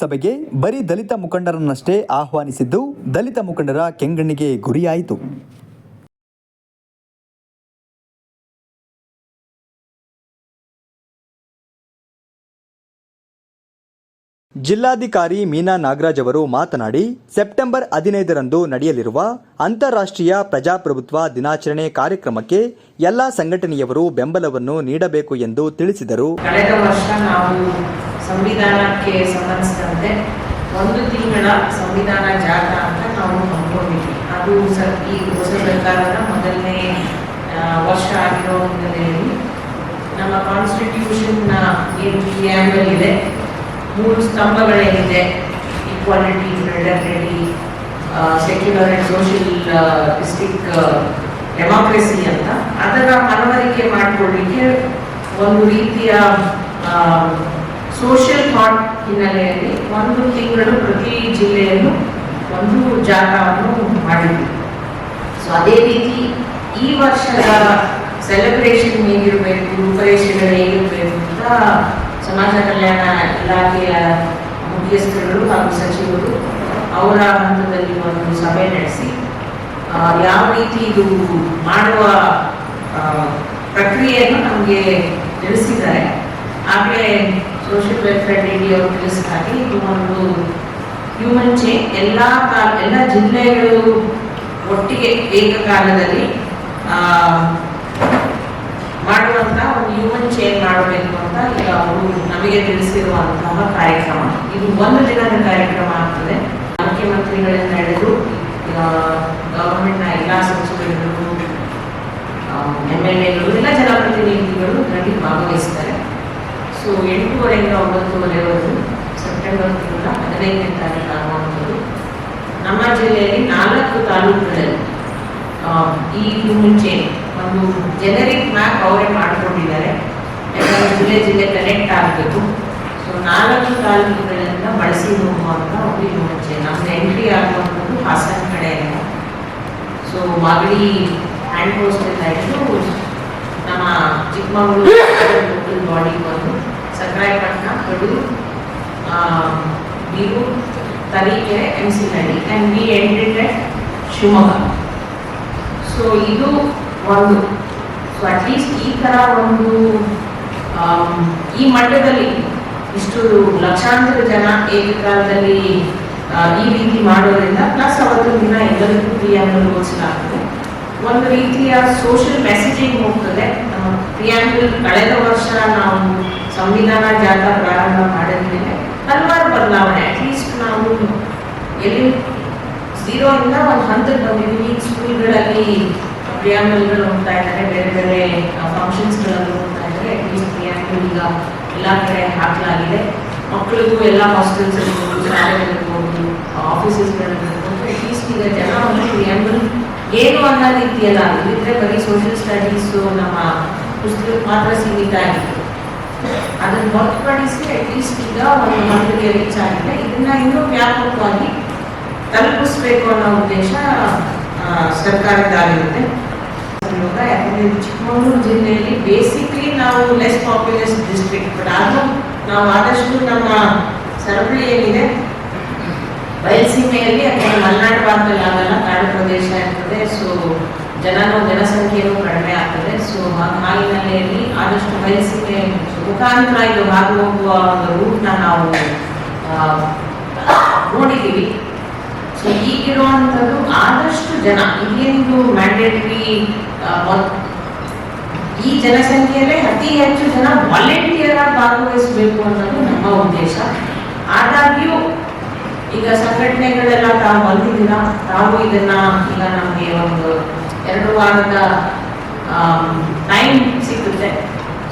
ಸಭೆಗೆ ಬರೀ ದಲಿತ ಮುಖಂಡರನ್ನಷ್ಟೇ ಆಹ್ವಾನಿಸಿದ್ದು ದಲಿತ ಮುಖಂಡರ ಕೆಂಗಣ್ಣಿಗೆ ಗುರಿಯಾಯಿತು. ಜಿಲ್ಲಾಧಿಕಾರಿ ಮೀನಾ ನಾಗರಾಜ್ ಅವರು ಮಾತನಾಡಿ, ಸೆಪ್ಟೆಂಬರ್ ಹದಿನೈದರಂದು ನಡೆಯಲಿರುವ ಅಂತಾರಾಷ್ಟ್ರೀಯ ಪ್ರಜಾಪ್ರಭುತ್ವ ದಿನಾಚರಣೆ ಕಾರ್ಯಕ್ರಮಕ್ಕೆ ಎಲ್ಲಾ ಸಂಘಟನೆಯವರು ಬೆಂಬಲವನ್ನು ನೀಡಬೇಕು ಎಂದು ತಿಳಿಸಿದರು. ಸಂವಿಧಾನಕ್ಕೆ ಸಂಬಂಧಿಸಿದಂತೆ ಒಂದು ತಿಂಗಳ ಸಂವಿಧಾನ ಜಾಗ ಅಂತ ನಾವು ಹಮ್ಮಿಕೊಂಡಿದ್ವಿ ಅದು ಸ ಈ ಹೊಸ ಸರ್ಕಾರದ ಮೊದಲನೇ ವರ್ಷ ಆಗಿರೋ ಹಿನ್ನೆಲೆಯಲ್ಲಿ ನಮ್ಮ ಕಾನ್ಸ್ಟಿಟ್ಯೂಷನ್ನ ಏನು ಇದೆ, ಮೂರು ಸ್ತಂಭಗಳೇನಿದೆ equality fraternity secular and socialistic democracy ಅಂತ. ಅದರ ಮನವರಿಕೆ ಮಾಡಿಕೊಳ್ಳಿಕ್ಕೆ ಒಂದು ರೀತಿಯ ಸೋಷಿಯಲ್ ಥಾಟ್ ಹಿನ್ನೆಲೆಯಲ್ಲಿ ಒಂದು ತಿಂಗಳು ಪ್ರತಿ ಜಿಲ್ಲೆಯಲ್ಲೂ ಒಂದು ಜಾಥಾವನ್ನು ಮಾಡಿದ್ವಿ. ಸೊ ಅದೇ ರೀತಿ ಈ ವರ್ಷದ ಸೆಲೆಬ್ರೇಷನ್ ಹೇಗಿರಬೇಕು, ರೂಪರೇಷೆಗಳು ಹೇಗಿರಬೇಕು ಅಂತ ಸಮಾಜ ಕಲ್ಯಾಣ ಇಲಾಖೆಯ ಮುಖ್ಯಸ್ಥರುಗಳು ಹಾಗೂ ಸಚಿವರು ಅವರ ಹಂತದಲ್ಲಿ ಒಂದು ಸಭೆ ನಡೆಸಿ ಯಾವ ರೀತಿ ಇದು ಮಾಡುವ ಪ್ರಕ್ರಿಯೆಯನ್ನು ನಮಗೆ ತಿಳಿಸಿದ್ದಾರೆ. ಆಗಲೇ ಸೋಷಿಯಲ್ ವೆಲ್ಫೇರ್ ಡಿ ಅವರು ತಿಳಿಸಿದ ಹಾಗೆ ಇದು ಒಂದು ಹ್ಯೂಮನ್ ಚೇನ್ ಎಲ್ಲ ಕಾಲ ಎಲ್ಲ ಜಿಲ್ಲೆಗಳು ಒಟ್ಟಿಗೆ ಏಕಕಾಲದಲ್ಲಿ ಆ, ಮಾಡುವಂತ ಒಂದು ಹ್ಯೂಮನ್ ಚೇನ್ ಮಾಡಬೇಕು ಅಂತ ಈಗ ಅವರು ನಮಗೆ ತಿಳಿಸಿರುವಂತಹ ಕಾರ್ಯಕ್ರಮ. ಇದು ಒಂದು ದಿನದ ಕಾರ್ಯಕ್ರಮ ಆಗ್ತದೆ. ಮುಖ್ಯಮಂತ್ರಿಗಳಿಂದ ಹಿಡಿದು ಗವರ್ಮೆಂಟ್ನ ಎಲ್ಲ ಸಚಿವರುಗಳು ಎಂ ಎಲ್ ಎಗಳು ಎಲ್ಲ ಜನಪ್ರತಿನಿಧಿಗಳು ಇದರಲ್ಲಿ ಭಾಗವಹಿಸ್ತಾರೆ. ಸೊ ಎಂಟೂವರೆಯಿಂದ ಒಂಬತ್ತುವರೆವರೆಗೂ ಸೆಪ್ಟೆಂಬರ್ ತಿಂಗಳ ಹದಿನೈದನೇ ತಾರೀಕು ಆಗುವಂಥದ್ದು. ನಮ್ಮ ಜಿಲ್ಲೆಯಲ್ಲಿ ನಾಲ್ಕು ತಾಲೂಕುಗಳಲ್ಲಿ ಆ, ಈ ಮುಂಚೆ ಒಂದು ಜನರಿಕ್ ಮ್ಯಾಪ್ ಅವರೇ ಮಾಡಿಕೊಂಡಿದ್ದಾರೆ. ಯಾಕಂದರೆ ಜಿಲ್ಲೆ ಜಿಲ್ಲೆ ಕನೆಕ್ಟ್ ಆಗಬೇಕು. ಸೊ ನಾಲ್ಕು ತಾಲೂಕುಗಳಿಂದ ಬಳಸಿ ಹೋಗುವಂಥ ಒಂದು ಇದು ಮುಂಚೆ ನಮ್ದು ಎಂಟ್ರಿ ಆಗುವಂಥದ್ದು ಹಾಸನ ಕಡೆಯಿಂದ. ಸೊ ಮಾಗಡಿ ಹ್ಯಾಂಡ್ ಪೋಸ್ಟ್ ಇಂದ ಹಿಡಿದು ನಮ್ಮ ಚಿಕ್ಕಮಗಳೂರು ಬಾಡಿಗೆ ಬಾಡಿ ಬಂದು ಸಕ್ರಾಯಪಟ್ಟಣ ಕಡೂರು ನೀವು ತರೀಕೆರೆ ಎಂ ಸಿ ನಡಿ and we ended at Shivamogga. So ಇದು ಒಂದು. ಸೊ ಅಟ್ಲೀಸ್ಟ್ ಈ ಥರ ಒಂದು ಈ ಮಟ್ಟದಲ್ಲಿ ಇಷ್ಟು ಲಕ್ಷಾಂತರ ಜನ ಏಕಕಾಲದಲ್ಲಿ ಈ ರೀತಿ ಮಾಡೋದ್ರಿಂದ ಪ್ಲಸ್ ಅವತ್ತಿನ ದಿನ ಎಲ್ಲರಿಗೂ ಪ್ರಿಯಾಂಬಲ್ ಅನ್ನೋದು ಒಂದು ರೀತಿಯ ಸೋಷಿಯಲ್ ಮೆಸೇಜಿಂಗ್ ಹೋಗ್ತದೆ. ಪ್ರಿಯಾಂಬಲ್ ಕಳೆದ ವರ್ಷ ನಾವು ಸಂವಿಧಾನ ಜಾಥಾ ಪ್ರಾರಂಭ ಮಾಡಿದ್ಮೇಲೆ ಹಲವಾರು ಬದಲಾವಣೆ ಅಟ್ಲೀಸ್ಟ್ ನಾವು ಎಲ್ಲಿ ಝೀರೋ ಇಂದ ಒಂದು ಹಂತಕ್ಕೆ ಬಂದಿದ್ದೀವಿ ಈಗ ಸ್ಕೂಲ್ಗಳಲ್ಲಿ ಪ್ರಿಯಾಂಬಲ್ಗಳು ಹೋಗ್ತಾ ಇದ್ದಾರೆ. ಬೇರೆ ಬೇರೆ ಫಂಕ್ಷನ್ಸ್ಗಳಲ್ಲಿ ಹೋಗ್ತಾ ಇದ್ದಾರೆ. ಅಟ್ಲೀಸ್ಟ್ ಪ್ರಿಯಾಂಬಲ್ ಈಗ ಎಲ್ಲ ಕಡೆ ಹಾಕಲಾಗಿದೆ ಮಕ್ಕಳಿಗೂ ಎಲ್ಲ ಹಾಸ್ಟೆಲ್ಸ್ ಇರ್ಬೋದು ಶಾಲೆಗಳಿರ್ಬೋದು ಆಫೀಸಸ್ಗಳಿರ್ಬೋದು ಅಟ್ಲೀಸ್ಟ್ ಈಗ ಜನ ಒಂದು ಪ್ರಿಯಾಂಬಲ್ ಏನು ಅನ್ನೋ ರೀತಿಯಲ್ಲ. ಇದ್ರೆ ಬರೀ ಸೋಷಿಯಲ್ ಸ್ಟಡೀಸು ನಮ್ಮ ಪುಸ್ತಕಕ್ಕೆ ಮಾತ್ರ ಸೀಮಿತ ಆಗಿತ್ತು. ಅದನ್ನು ಹೊರತುಪಡಿಸಿ ಅಟ್ಲೀಸ್ಟ್ ಈಗ ಒಂದು ಮಟ್ಟಿಗೆ ರೀಚ್ ಆಗಿದೆ. ಇದನ್ನ ಇನ್ನೂ ವ್ಯಾಪಕವಾಗಿ ತಲುಪಿಸ್ಬೇಕು ಅನ್ನೋ ಉದ್ದೇಶ ಸರ್ಕಾರದ್ದಾಗಿರುತ್ತೆ. ಯಾಕಂದ್ರೆ ಚಿಕ್ಕಮಗಳೂರು ಜಿಲ್ಲೆಯಲ್ಲಿ ಬೇಸಿಕ್ಲಿ ನಾವು ಲೆಸ್ ಪಾಪ್ಯುಲಸ್ ಡಿಸ್ಟ್ರಿಕ್ಟ್ ಬಟ್ ಆದರೂ ನಾವು ಆದಷ್ಟು ನಮ್ಮ ಸರಪಳಿ ಏನಿದೆ ಬಯಲುಸೀಮೆಯಲ್ಲಿ ಅಥವಾ ಮಲೆನಾಡು ಭಾಗದಲ್ಲಿ ಆಗಲ್ಲ ಕಾಡು ಪ್ರದೇಶ ಇರ್ತದೆ. ಸೊ ಜನರು ಜನಸಂಖ್ಯೆಯೂ ಕಡಿಮೆ ಆಗ್ತದೆ. ಸೊ ಆ ಹಿನ್ನೆಲೆಯಲ್ಲಿ ಆದಷ್ಟು ಬಯಲುಸೀಮೆ ಮುಖಾಂತರ ಇದು ಹಾದು ಹೋಗುವ ಒಂದು ರೂಟ್ನ ನಾವು ನೋಡಿದ್ದೀವಿ. ಸೊ ಈಗಿರುವಂಥದ್ದು ಆದಷ್ಟು ಜನ ಇಲ್ಲಿಂದು ಮ್ಯಾಂಡೇಟರಿ ಈ ಜನಸಂಖ್ಯೆಯಲ್ಲೇ ಅತಿ ಹೆಚ್ಚು ಜನ ವಾಲಂಟಿಯರ್ ಆಗಿ ಭಾಗವಹಿಸಬೇಕು ಅನ್ನೋದು ನಮ್ಮ ಉದ್ದೇಶ. ಆದಾಗ್ಯೂ ಈಗ ಸಂಘಟನೆಗಳೆಲ್ಲ ತಾವು ಬಂದಿದ್ದೀರಾ? ತಾವು ಇದನ್ನ ಈಗ ನಮಗೆ ಒಂದು ಎರಡು ವಾರದ ಟೈಮ್ ಸಿಗುತ್ತೆ.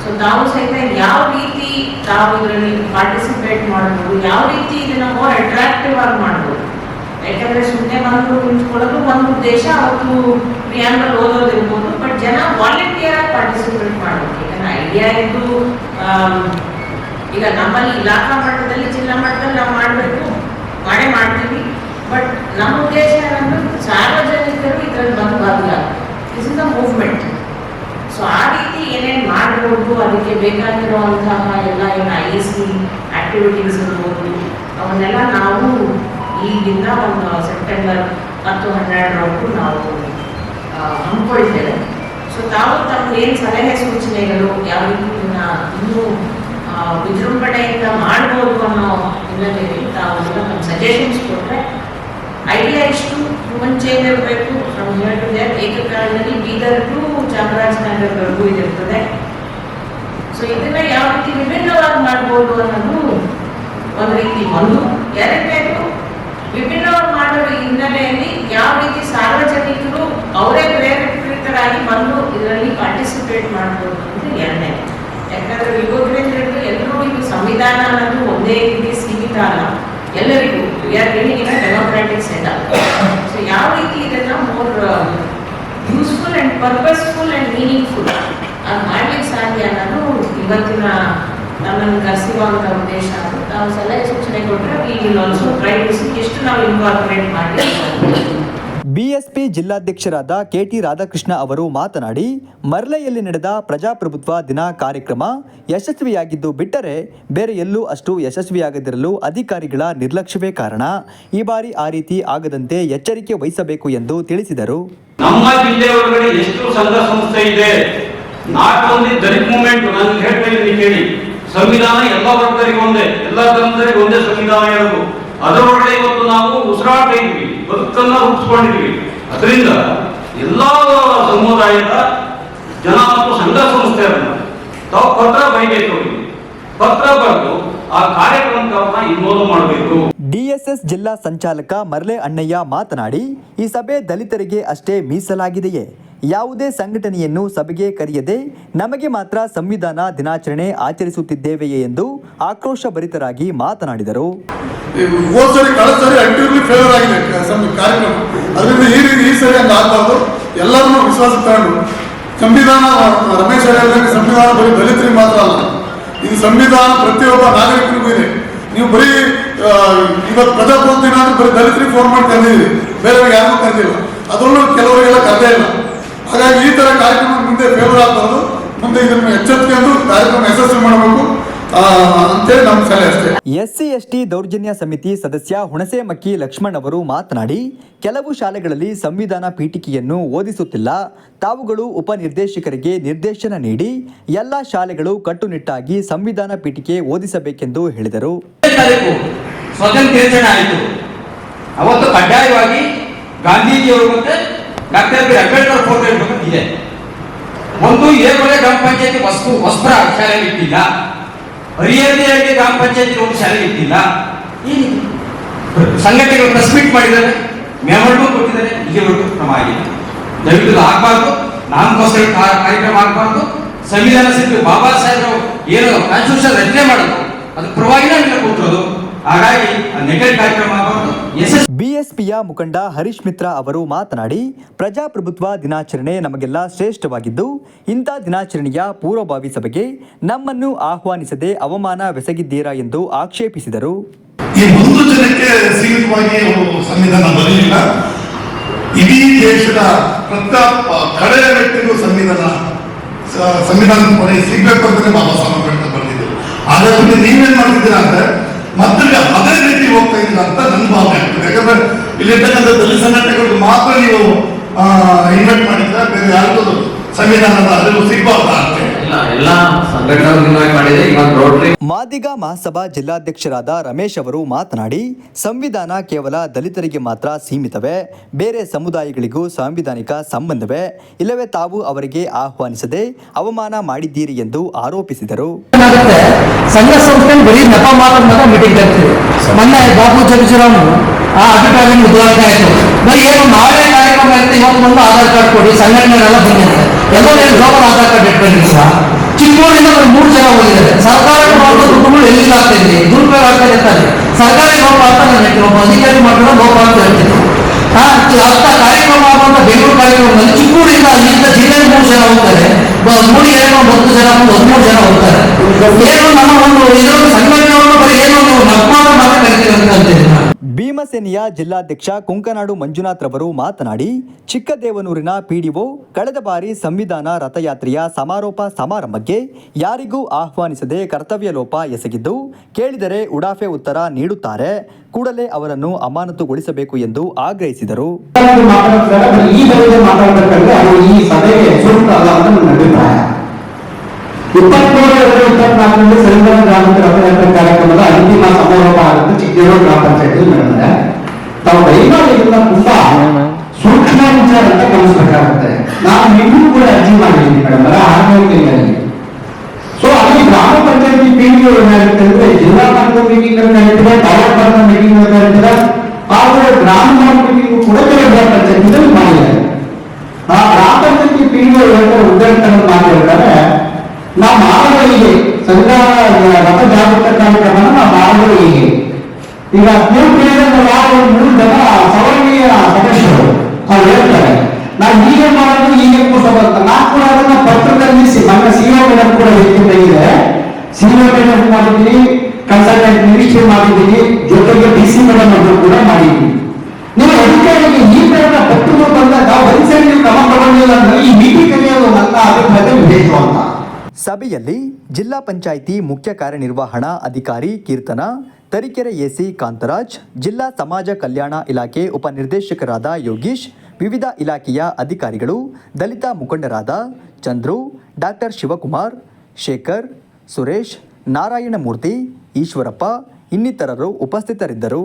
ಸೊ ತಾವು ಸಹಿತ ಯಾವ ರೀತಿ ತಾವು ಇದರಲ್ಲಿ ಪಾರ್ಟಿಸಿಪೇಟ್ ಮಾಡಬಹುದು, ಯಾವ ರೀತಿ ಇದನ್ನ ಮೋರ್ ಅಟ್ರಾಕ್ಟಿವ್ ಆಗಿ ಮಾಡಬಹುದು? ಯಾಕಂದ್ರೆ ಸುಮ್ಮನೆ ಬಂದು ನಿಂತ್ಕೊಳ್ಳೋದು ಒಂದು ಉದ್ದೇಶ, ಅವತ್ತು ಪ್ರಿಯಾಂಬಲ್ ಓದೋದಿರ್ಬೋದು ಬಟ್ ಜನ ವಾಲಂಟಿಯರ್ ಆಗಿ ಪಾರ್ಟಿಸಿಪೇಟ್ ಮಾಡಬೇಕು. ಯಾಕಂದ್ರೆ ಐಡಿಯಾ ಇದ್ದು ಈಗ ನಮ್ಮಲ್ಲಿ ಇಲಾಖಾ ಮಟ್ಟದಲ್ಲಿ, ಜಿಲ್ಲಾ ಮಟ್ಟದಲ್ಲಿ ನಾವು ಮಾಡಬೇಕು ಮಾಡೇ ಮಾಡ್ತೀವಿ. ಬಟ್ ನಮ್ಮ ಉದ್ದೇಶ ಏನಂದ್ರೆ ಸಾರ್ವಜನಿಕರು ಇದರಲ್ಲಿ ಬಂದು ಭಾಗಿಯಾಗ is is the movement so ಆ ರೀತಿ ಏನೇನು ಮಾಡಬಹುದು ಅದಕ್ಕೆ ಬೇಕಾಗಿರುವಂತಹ ಎಲ್ಲ ಏನು ಐ ಎಸ್ ಸಿ ಆಕ್ಟಿವಿಟೀಸ್ ಇರ್ಬೋದು, ಅವನ್ನೆಲ್ಲ ನಾವು ಈಗಿಂದ ಒಂದು ಸೆಪ್ಟೆಂಬರ್ ಹತ್ತು ಹನ್ನೆರಡರವರೆಗೂ ನಾವು ಹಮ್ಮಿಕೊಳ್ತೇವೆ ಸೊ ತಾವು ತಮ್ಮ ಏನು ಸಲಹೆ ಸೂಚನೆಗಳು, ಯಾವ ರೀತಿ ಇನ್ನೂ ವಿಜೃಂಭಣೆಯಿಂದ ಮಾಡ್ಬೋದು ಅನ್ನೋ ಹಿನ್ನೆಲೆಯಲ್ಲಿ ತಾವು ಎಲ್ಲ ನಮ್ಮ ಸಜೆಷನ್ಸ್ ಕೊಟ್ಟರೆ ಐಡಿಯಾ ಇಷ್ಟು. ಹ್ಯೂಮನ್ ಚೇಂಜ್ ಇರಬೇಕು. ಟು ದೇರ್ ಏಕಕಾಲದಲ್ಲಿ ಬೀದರ್ ಟು ಚಾಮರಾಜನಗರವರೆಗೂ ಇದಿರ್ತದೆ ಸೊ ಇದನ್ನ ಯಾವ ರೀತಿ ವಿಭಿನ್ನವಾಗಿ ಮಾಡ್ಬೋದು ಅನ್ನೋದು ಒಂದು ರೀತಿ ಒಂದು. ಎರಡನೇದು ವಿಭಿನ್ನವಾಗಿ ಮಾಡೋ ಹಿನ್ನೆಲೆಯಲ್ಲಿ ಯಾವ ರೀತಿ ಸಾರ್ವಜನಿಕರು ಅವರೇ ಪ್ರೇರಿತರಾಗಿ ಬಂದು ಇದರಲ್ಲಿ ಪಾರ್ಟಿಸಿಪೇಟ್ ಮಾಡ್ಬೋದು ಅಂತ ಎರಡನೇ ಯಾಕಂದ್ರೆ ಯುವಕರೇಂದ್ರಗಳು ಎಲ್ಲರೂ ಇದು ಸಂವಿಧಾನ ಅನ್ನೋದು ಒಂದೇ ರೀತಿ ಸೀಮಿತ ಅಲ್ಲ. ಎಲ್ಲರಿಗೂ we are living in democratic so ಯಾವ ರೀತಿ ಇದನ್ನ more useful and purposeful and meaningful ಅದು ಮಾಡ್ಲಿಕ್ಕೆ ಸಾಧ್ಯ ಅನ್ನೋದು ಇವತ್ತಿನ ನಮ್ಮನ್ನು ಕರೆಸಿರುವಂಥ ಉದ್ದೇಶ ನಾವು ಸಲಹೆ ಸೂಚನೆ ಕೊಟ್ಟರೆ ವಿ ಆಲ್ಸೋ ಟ್ರೈ ಟು ಎಷ್ಟು ನಾವು ಇನ್ಕಾರ್ಪೊರೇಟ್ ಮಾಡಿ ಬಿಎಸ್ಪಿ ಜಿಲ್ಲಾಧ್ಯಕ್ಷರಾದ ಕೆಟಿ ರಾಧಾಕೃಷ್ಣ ಅವರು ಮಾತನಾಡಿ, ಮರ್ಲೆಯಲ್ಲಿ ನಡೆದ ಪ್ರಜಾಪ್ರಭುತ್ವ ದಿನ ಕಾರ್ಯಕ್ರಮ ಯಶಸ್ವಿಯಾಗಿದ್ದು ಬಿಟ್ಟರೆ ಬೇರೆ ಎಲ್ಲೂ ಅಷ್ಟು ಯಶಸ್ವಿಯಾಗದಿರಲು ಅಧಿಕಾರಿಗಳ ನಿರ್ಲಕ್ಷ್ಯವೇ ಕಾರಣ. ಈ ಬಾರಿ ಆ ರೀತಿ ಆಗದಂತೆ ಎಚ್ಚರಿಕೆ ವಹಿಸಬೇಕು ಎಂದು ತಿಳಿಸಿದರು. ನಮ್ಮ ಜಿಲ್ಲೆ ಒಳಗಡೆ ಎಷ್ಟು ಸಂಘ ಸಂಸ್ಥೆ ಇದೆ. ನಾಟ್ ಓನ್ಲಿ ದಲಿತ್ ಮೂವ್ಮೆಂಟ್ ನಾನು ಹೇಳ್ತಾ ಕೇಳಿ. ಸಂವಿಧಾನ ಎಲ್ಲ ವರ್ಗದವರಿಗೆ ಒಂದೇ, ಎಲ್ಲ ಧರ್ಮದವರಿಗೆ ಒಂದೇ ಸಂವಿಧಾನ ಇರೋದು. ಅದರೊಳಗಡೆ ಇವತ್ತು ನಾವು ಉಸಿರಾಟ ಇದ್ವಿ, ಬದುಕನ್ನ ರೂಪಿಸ್ಕೊಂಡಿದ್ವಿ. ಅದರಿಂದ ಎಲ್ಲ ಸಮುದಾಯದ ಜನ ಮತ್ತು ಸಂಘ ಸಂಸ್ಥೆಯರನ್ನ ತಾವು ಪತ್ರ ಬೈಬೇಕು. ಪತ್ರ ಬರೆದು ಆ ಕಾರ್ಯಕ್ರಮಕ್ಕೆ ಇನ್ನೊಂದು ಮಾಡಬೇಕು. ಡಿಎಸ್ಎಸ್ ಜಿಲ್ಲಾ ಸಂಚಾಲಕ ಮರಳೆ ಅಣ್ಣಯ್ಯ ಮಾತನಾಡಿ, ಈ ಸಭೆ ದಲಿತರಿಗೆ ಅಷ್ಟೇ ಮೀಸಲಾಗಿದೆಯೇ? ಯಾವುದೇ ಸಂಘಟನೆಯನ್ನು ಸಭೆಗೆ ಕರೆಯದೆ ನಮಗೆ ಮಾತ್ರ ಸಂವಿಧಾನ ದಿನಾಚರಣೆ ಆಚರಿಸುತ್ತಿದ್ದೇವೆಯೇ ಎಂದು ಆಕ್ರೋಶಭರಿತರಾಗಿ ಮಾತನಾಡಿದರು. ಹೋದ್ ಸರಿ, ಕಳೆದ ಸರಿ ಆಕ್ಟಿವ್ಲಿ ಫೇವರ್ ಆಗಿದೆ ಕ- ಸಂ- ಕಾರ್ಯಕ್ರಮ ಅದರಿಂದ ಈ ರೀತಿ, ಈ ಸರಿ ಹಂಗೆ ಆಗಬಾರ್ದು. ಎಲ್ಲರನ್ನೂ ವಿಶ್ವಾಸ ತಗೊಂಡು. ಸಂವಿಧಾನ, ರಮೇಶ್ ಹೇಳ್ದಂಗೆ ಸಂವಿಧಾನ ಬರೀ ದಲಿತರಿಗೆ ಮಾತ್ರ ಅಲ್ಲ ಇದು ಸಂವಿಧಾನ ಪ್ರತಿಯೊಬ್ಬ ನಾಗರಿಕರಿಗೂ ಇದೆ. ನೀವು ಬರೀ ಇವತ್ತು ಪ್ರಜಾಪ್ರಭುತ್ವ ದಿನ ಬರೀ ದಲಿತರಿಗೆ ಫೋನ್ ಮಾಡಿ ತಂದಿದ್ದೀರಿ. ಬೇರೆಯವ್ರಿಗೆ ಯಾರಿಗೂ ತಂದಿಲ್ಲ. ಅದರಲ್ಲೂ ಕೆಲವರಿಗೆಲ್ಲ ಕಥೆ ಇಲ್ಲ. ಹಾಗಾಗಿ ಈ ತರ ಕಾರ್ಯಕ್ರಮ ಮುಂದೆ ಫೇವರ್ ಆಗ್ಬಾರ್ದು. ಮುಂದೆ ಇದನ್ನು ಎಚ್ಚರಿಕೆಂದು ಕಾರ್ಯಕ್ರಮ ಯಶಸ್ವಿ ಮಾಡಬೇಕು. ಅಂತೇಳಿ ನಮ್ಮ ಸಲಹೆ ಅಷ್ಟೇ. ಎಸ್ಸಿ ಎಸ್ಟಿ ದೌರ್ಜನ್ಯ ಸಮಿತಿ ಸದಸ್ಯ ಹುಣಸೇಮಕ್ಕಿ ಲಕ್ಷ್ಮಣ್ ಅವರು ಮಾತನಾಡಿ ಕೆಲವು ಶಾಲೆಗಳಲ್ಲಿ ಸಂವಿಧಾನ ಪೀಠಿಕೆಯನ್ನು ಓದಿಸುತ್ತಿಲ್ಲ. ತಾವುಗಳು ಉಪನಿರ್ದೇಶಕರಿಗೆ ನಿರ್ದೇಶನ ನೀಡಿ ಎಲ್ಲ ಶಾಲೆಗಳು ಕಟ್ಟುನಿಟ್ಟಾಗಿ ಸಂವಿಧಾನ ಪೀಠಿಕೆ ಓದಿಸಬೇಕೆಂದು ಹೇಳಿದರು. ಆಯಿತು. ಅವತ್ತು ಕಡ್ಡಾಯವಾಗಿ ಗಾಂಧೀಜಿಯವರು ಮತ್ತೆ ಡಾಕ್ಟರ್ ಬಿ. ಅಂಬೇಡ್ಕರ್ ಫೋಟೋ ಇಟ್ಕೊಂಡು ಇದೆ ಒಂದು ಏಗೊಲೆ ಗ್ರಾಮ ಪಂಚಾಯತಿ ವಸ್ತು ವಸ್ತ್ರ ಶಾಲೆಯಲ್ಲಿ ಇಟ್ಟಿಲ್ಲ. ಹರಿಹರದಿಯಾಗಿ ಗ್ರಾಮ ಪಂಚಾಯತಿ ಒಂದು ಶಾಲೆ ಇಟ್ಟಿಲ್ಲ. ಈ ಸಂಘಟನೆಗಳು ಪ್ರೆಸ್ ಮೀಟ್ ಮಾಡಿದ್ದಾರೆ. ಮೆಮೊರಂಡಮ್ ಕೊಟ್ಟಿದ್ದಾರೆ. ಇಲ್ಲಿವರೆಗೂ ಕ್ರಮ ಆಗಿದೆ. ದಯವಿಟ್ಟು ಆಗಬಾರ್ದು. ನಾಮಕೋಸ್ಕರ ಕಾರ್ಯಕ್ರಮ ಆಗಬಾರ್ದು. ಸಂವಿಧಾನ ಶಿಲ್ಪಿ ಬಾಬಾ ಸಾಹೇಬರು ಏನು ಕಾನ್ಸ್ಟಿಟ್ಯೂಷನ್ ರಚನೆ ಮಾಡೋದು ಅದು ಪರವಾಗಿನ ಕೂತಿರೋದು. ಹಾಗಾಗಿ ನೆಗಡಿ ಕಾರ್ಯಕ್ರಮ ಬಿಎಸ್ಪಿಯ ಮುಖಂಡ ಹರೀಶ್ ಮಿತ್ರ ಅವರು ಮಾತನಾಡಿ, ಪ್ರಜಾಪ್ರಭುತ್ವ ದಿನಾಚರಣೆ ನಮಗೆಲ್ಲ ಶ್ರೇಷ್ಠವಾಗಿದ್ದು, ಇಂಥ ದಿನಾಚರಣೆಯ ಪೂರ್ವಭಾವಿ ಸಭೆಗೆ ನಮ್ಮನ್ನು ಆಹ್ವಾನಿಸದೆ ಅವಮಾನವೆಸಗಿದ್ದೀರಾ ಎಂದು ಆಕ್ಷೇಪಿಸಿದರು. ಇಡೀ ದೇಶದ ಕಡೆಯ ವ್ಯಕ್ತಿಗೂ ಸಂವಿಧಾನ ಸಂವಿಧಾನದ ಕೊನೆ ಸಿಗ್ಬೇಕು ಅಂತ ಬಾಬಾ ಸಾಹೇಬ್ ಬಂದಿದ್ರು ಹಾಗಾಗಿ ನೀವೇನ್ ಮಾಡ್ತಿದ್ದೀರಾ ಅಂದ್ರೆ ಮತ್ತೆ ಅದೇ ರೀತಿ ಹೋಗ್ತಾ ಇದ್ದೀರಾ ಅಂತ ನನ್ನ ಭಾವನೆ ಆಗ್ತದೆ. ಯಾಕಂದ್ರೆ ಇಲ್ಲಿರ್ತಕ್ಕಂಥ ದಲಿತ ಸಂಘಟನೆಗಳಿಗೆ ಮಾತ್ರ ನೀವು ಇನ್ವೈಟ್ ಮಾಡಿದ್ರೆ ಬೇರೆ ಯಾರಿಗೂ ಸಂವಿಧಾನದ ಅರಿವು ಸಿಗ್ಬಾರ್ದ ಅಂತ. ಮಾದಿಗ ಮಹಾಸಭಾ ಜಿಲ್ಲಾಧ್ಯಕ್ಷರಾದ ರಮೇಶ್ ಅವರು ಮಾತನಾಡಿ ಸಂವಿಧಾನ ಕೇವಲ ದಲಿತರಿಗೆ ಮಾತ್ರ ಸೀಮಿತವೇ ಬೇರೆ ಸಮುದಾಯಗಳಿಗೂ ಸಾಂವಿಧಾನಿಕ ಸಂಬಂಧವೇ ಇಲ್ಲವೇ ತಾವು ಅವರಿಗೆ ಆಹ್ವಾನಿಸದೆ ಅವಮಾನ ಮಾಡಿದ್ದೀರಿ ಎಂದು ಆರೋಪಿಸಿದರು. ಏನಾಗುತ್ತೆ ಸಂಘ ಸಂಸ್ಥೆ ಬರೀ ನೆಪ ಮಾತ್ರ ಮಾತ್ರ ಮೀಟಿಂಗ್ ಕರಿತೀವಿ ಮೊನ್ನೆ ಬಾಬು ಜಗಜೀರಾಮ್ ಆ ಅಭಿಪ್ರಾಯ ಉದ್ಘಾಟನೆ ಆಯ್ತು ಬರೀ ಏನು ನಾಳೆ ಕಾರ್ಯಕ್ರಮ ಇರುತ್ತೆ ಇವತ್ತು ಬಂದು ಆಧಾರ್ ಕಾರ್ಡ್ ಕೊಡಿ ಸಂಘಟನೆಗಳೆಲ್ಲ ಬಂದಿದೆ ಎಲ್ಲೋ ಏನು ಗ್ಲೋಬಲ್ ಆಧಾರ್ ಕಾರ್ಡ್ ಇಟ್ಕೊಂಡಿಲ್ಲ ಚಿಕ್ಕೂರಿಂದ ಬರೀ ಮೂರು ಜನ ಹೋಗಿದ್ದಾರೆ ಸರ್ಕಾರ ಮಾಡುವ ದುಡ್ಡುಗಳು ಎಲ್ಲಿಲ್ಲ ಆಗ್ತಾ ಇದೆ ದುರುಪಯೋಗ ಆಗ್ತಾ ಇರ್ತಾರೆ ಸರ್ಕಾರಿ ಲೋಪ ಅಂತ ನಾನು ಹೇಳ್ತೀನಿ ಒಬ್ಬ ಅಧಿಕಾರಿ ಮಾಡಿರೋ ಲೋಪ ಅಂತ ಹೇಳ್ತೀನಿ ಆ, ಅಂತ ಕಾರ್ಯಕ್ರಮ ಆಗುವಂತ ಬೆಂಗಳೂರು ಕಾರ್ಯಕ್ರಮದಲ್ಲಿ ಚಿಕ್ಕೂರಿಂದ ಅಲ್ಲಿಂದ ಜಿಲ್ಲೆಗೆ ಮೂರು ಜನ ಹೋಗ್ತಾರೆ. ಮೂರು ಏನೋ ಹತ್ತು ಜನ ಒಂದು ಹದಿಮೂರು ಜನ ಹೋಗ್ತಾರೆ. ಏನು ನಮ್ಮ ಒಂದು ಇದೊಂದು ಸಂಘಟನೆಯನ್ನು ಬರೀ ಏನೋ ನೀವು ನಗ್ಮಾಡ ಮಾತ್ರ ಕರಿತೀವಿ ಅಂತ. ಹೇಳ್ತೀನಿ ನಾನು. ಭೀಮ ಭೀಮಸೇನೆಯ ಜಿಲ್ಲಾಧ್ಯಕ್ಷ ಕುಂಕನಾಡು ಮಂಜುನಾಥ್ ರವರು ಮಾತನಾಡಿ, ಚಿಕ್ಕದೇವನೂರಿನ ಪಿಡಿಒ ಕಳೆದ ಬಾರಿ ಸಂವಿಧಾನ ರಥಯಾತ್ರೆಯ ಸಮಾರೋಪ ಸಮಾರಂಭಕ್ಕೆ ಯಾರಿಗೂ ಆಹ್ವಾನಿಸದೆ ಕರ್ತವ್ಯ ಲೋಪ ಎಸಗಿದ್ದು, ಕೇಳಿದರೆ ಉಡಾಫೆ ಉತ್ತರ ನೀಡುತ್ತಾರೆ, ಕೂಡಲೇ ಅವರನ್ನು ಅಮಾನತುಗೊಳಿಸಬೇಕು ಎಂದು ಆಗ್ರಹಿಸಿದರು. ಇಪ್ಪತ್ಮೂರು ಎರಡು ಇಪ್ಪತ್ನಾಲ್ಕರಲ್ಲಿ ಸಂವಿಧಾನ ಗ್ರಾಮೀಣ ರಥಯಾತ್ರೆ ಕಾರ್ಯಕ್ರಮದ ಅಂತಿಮ ಸಮಾರೋಪ ಆಗುತ್ತೆ ಚಿಕ್ಕದೇವರು ಗ್ರಾಮ ಪಂಚಾಯತ್ ನಡೆದಿದೆ. ತಾವು ದಯಮಾಡಿ ಇದನ್ನ ತುಂಬಾ ಸೂಕ್ಷ್ಮ ವಿಚಾರ ಅಂತ ಗಮನಿಸಬೇಕಾಗುತ್ತೆ. ನಾನು ನಿಮಗೂ ಕೂಡ ಅರ್ಜಿ ಮಾಡಿದ್ದೀನಿ ಮೇಡಮ್ ಆರೋಗ್ಯದಲ್ಲಿ ಸೊ ಅಲ್ಲಿ ಗ್ರಾಮ ಪಂಚಾಯತಿ ಪೀಳಿಗೆ ಏನಾಗುತ್ತೆ ಅಂದ್ರೆ ಜಿಲ್ಲಾ ಮಟ್ಟದ ಮೀಟಿಂಗ್ ನಡೀತದೆ ತಾಲೂಕು ಮಟ್ಟದ ಮೀಟಿಂಗ್ ನಡೀತದೆ ಆದರೆ ಗ್ರಾಮ ಜಾಗೃತ ಕಾರ್ಯಕ್ರಮನ ನಾವು ಈಗ ನೀವು ಯಾವ ಒಂದು ಸವರ್ಣೀಯ ಸದಸ್ಯರು ಅವ್ರು ಹೇಳ್ತಾರೆ ಹೀಗೆ ಮಾಡೋದು ಹೀಗೆ ಕೂರ್ಸೋದಂತ ನಾನು ಕೂಡ ಅದನ್ನ ಪತ್ರದಲ್ಲಿ ಸಿ- ಸಿಒ ಮೇಡಮ್ ಕೂಡ ಹೇಳ್ತಿದ್ದೆ ಸಿಒ ಮೇಡಮ್ ಮಾಡಿದ್ದೀನಿ ಕನ್ಸಲ್ಟೆಂಟ್ ಮಿನಿಸ್ಟ್ರಿ ಮಾಡಿದ್ದೀನಿ, ಜೊತೆಗೆ ಡಿ ಸಿ ಮೇಡಮ್ ಕೂಡ ಮಾಡಿದ್ದೀನಿ. ನೀವು ಅಧಿಕಾರಿಗೆ ಸಭೆಯಲ್ಲಿ ಜಿಲ್ಲಾ ಪಂಚಾಯಿತಿ ಮುಖ್ಯ ಕಾರ್ಯನಿರ್ವಹಣಾ ಅಧಿಕಾರಿ ಕೀರ್ತನ, ತರೀಕೆರೆ ಎಸಿ ಕಾಂತರಾಜ್, ಜಿಲ್ಲಾ ಸಮಾಜ ಕಲ್ಯಾಣ ಇಲಾಖೆ ಉಪನಿರ್ದೇಶಕರಾದ ಯೋಗೀಶ್, ವಿವಿಧ ಇಲಾಖೆಯ ಅಧಿಕಾರಿಗಳು, ದಲಿತ ಮುಖಂಡರಾದ ಚಂದ್ರು, ಡಾಕ್ಟರ್ ಶಿವಕುಮಾರ್, ಶೇಖರ್, ಸುರೇಶ್, ನಾರಾಯಣಮೂರ್ತಿ, ಈಶ್ವರಪ್ಪ, ಇನ್ನಿತರರು ಉಪಸ್ಥಿತರಿದ್ದರು.